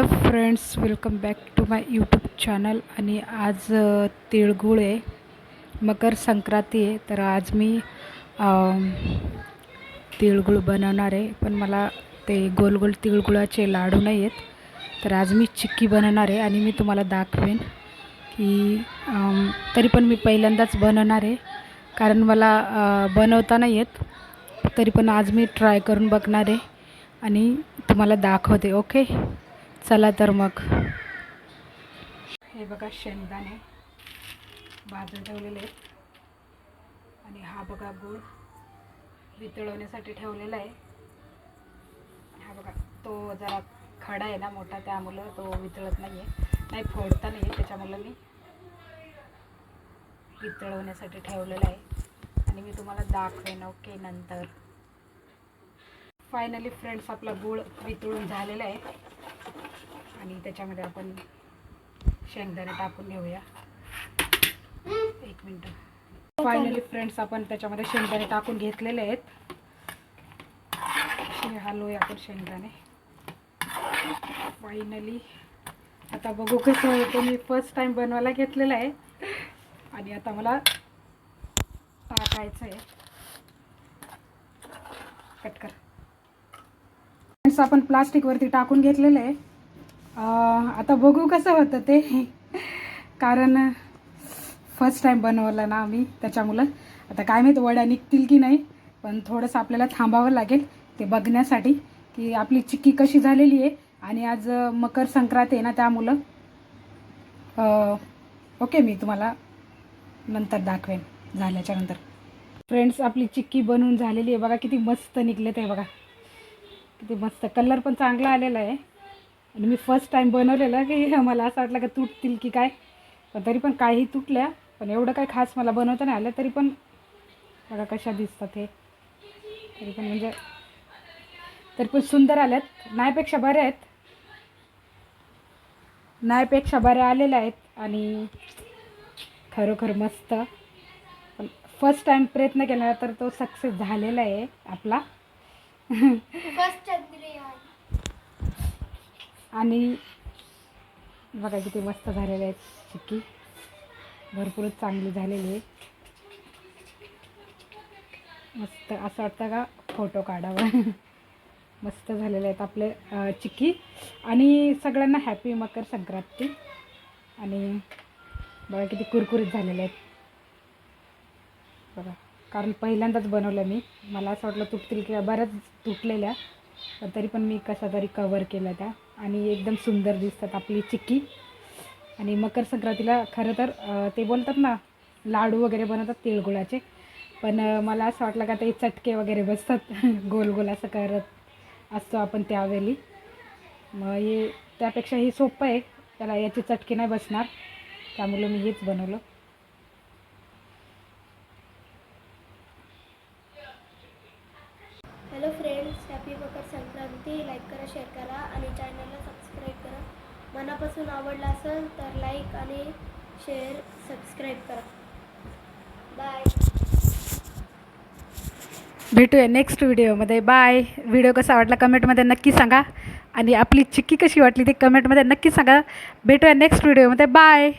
Hello friends welcome back to my YouTube channel आणि आज तिळगुळ आहे मकर संक्रांती आहे तर आज मी तिळगुळ बनवणार आहे. पण मला ते गोल गोल तिळगुळाचे लाडू नाही आहेत. तर आज मी चिक्की बनवणार आहे आणि मी तुम्हाला दाखवेन की तरी पण मी पहिल्यांदाच बनवणार आहे. कारण मला बनवता नाही येत. तरी पण आज मी ट्राय करून बघणार आहे आणि तुम्हाला दाखवते ओके चला तर मग. हे बघा शेंगदाणे भाजून ठेवलेले आहेत. आणि हा बघा गूळ वितळवण्यासाठी ठेवलेला आहे. हा बघा तो जरा खडा आहे ना मोठा त्यामुळं तो वितळत नाही आहे नाही फोडता नाही आहे त्याच्यामुळं मी वितळवण्यासाठी ठेवलेला आहे. आणि मी तुम्हाला दाखवेन ओके नंतर. फायनली फ्रेंड्स आपला गुळ वितळून झालेला आहे. आणि त्याच्यामध्ये आपण शेंगदाणे टाकून घेऊया. एक मिनटं. फायनली फ्रेंड्स आपण त्याच्यामध्ये शेंगदाणे टाकून घेतलेले आहेत. असे हलवूया आपण शेंगदाणे. फायनली आता बघू कसं होतं. मी फर्स्ट टाईम बनवायला घेतलेलं आहे. आणि आता मला टाकायचं आहे कट कर. फ्रेंड्स आपण प्लास्टिकवरती टाकून घेतलेलं आहे. आता बघू कसं होतं ते. कारण फर्स्ट टाईम बनवलं ना आम्ही त्याच्यामुळं. आता काय माहीत वड्या निघतील की नाही पण थोडंसं आपल्याला थांबावं लागेल ते बघण्यासाठी की आपली चिक्की कशी झालेली आहे आणि आज मकर संक्रांती आहे ना त्यामुळं. ओके मी तुम्हाला नंतर दाखवेन झाल्याच्यानंतर. फ्रेंड्स आपली चिक्की बनवून झालेली आहे. बघा किती मस्त निघलेत आहे बघा. किती मस्त. कलर पण चांगला आलेला आहे. आणि मी फर्स्ट टाईम बनवलेलं की मला असं वाटलं का तुटतील की काय. पण तरी पण काही तुटल्या पण एवढं काही खास मला बनवता नाही आलं तरी पण बघा कशा दिसतात हे. तरी पण म्हणजे तरी पण सुंदर आल्यात. नाहीपेक्षा बऱ्या आहेत. नाहीपेक्षा बऱ्या आलेल्या आहेत आणि खरोखर मस्त. पण फर्स्ट टाईम प्रयत्न केला तर तो सक्सेस झालेला आहे आपला. फर्स्ट आणि बघा किती मस्त झालेले आहेत चिक्की. भरपूरच चांगली झालेली आहे. मस्त असं वाटतं का फोटो काढावा. मस्त झालेले आहेत आपले चिक्की. आणि सगळ्यांना हॅपी मकर संक्रांती. आणि बघा किती कुरकुरीत झालेले आहेत. बघा कारण पहिल्यांदाच बनवलं मी. मला असं वाटलं तुटतील किंवा बऱ्याच तुटलेल्या पण तरी पण मी कसा तरी कवर केला त्या. आणि एकदम सुंदर दिसतात आपली चिक्की. आणि मकर संक्रांतीला खरं तर ते बोलतात ना लाडू वगैरे बनवतात तिळगुळाचे. पण मला असं वाटलं का ते चटके वगैरे बसतात. गोल गोल असं करत असतो आपण त्यावेळी. मग हे त्यापेक्षा हे सोपं आहे. त्याला याचे चटके नाही बसणार. त्यामुळं मी हेच बनवलं. Hello friends happy Makar like करा शेअर करा आणि चॅनलला सबस्क्राईब करा. मनापासून आवडला असेल तर लाईक आणि शेअर सबस्क्राईब करा. बाय भेटूया नेक्स्ट व्हिडिओमध्ये बाय व्हिडिओ कसा वाटला कमेंटमध्ये नक्की सांगा. आणि आपली चिक्की कशी वाटली ते कमेंटमध्ये नक्की सांगा. भेटूया नेक्स्ट व्हिडिओमध्ये बाय